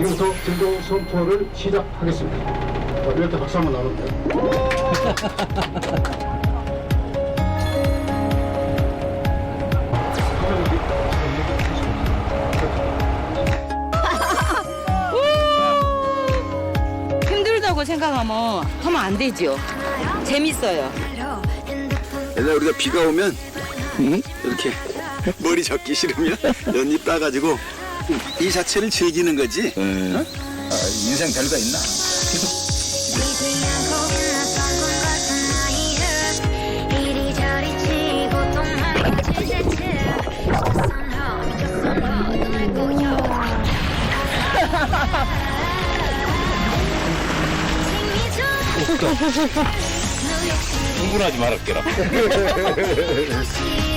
지금부터 진도섬 투어를 시작하겠습니다. 자, 이럴 때 박수 한번. 힘들다고 생각하면 하면 안 되죠. 재밌어요. 옛날 우리가 비가 오면 이렇게 머리 적기 싫으면 연잎 따가지고 이 자체를 즐기는 거지. 어? 아, 인생 별거 있나? 흥분하지 말았게라.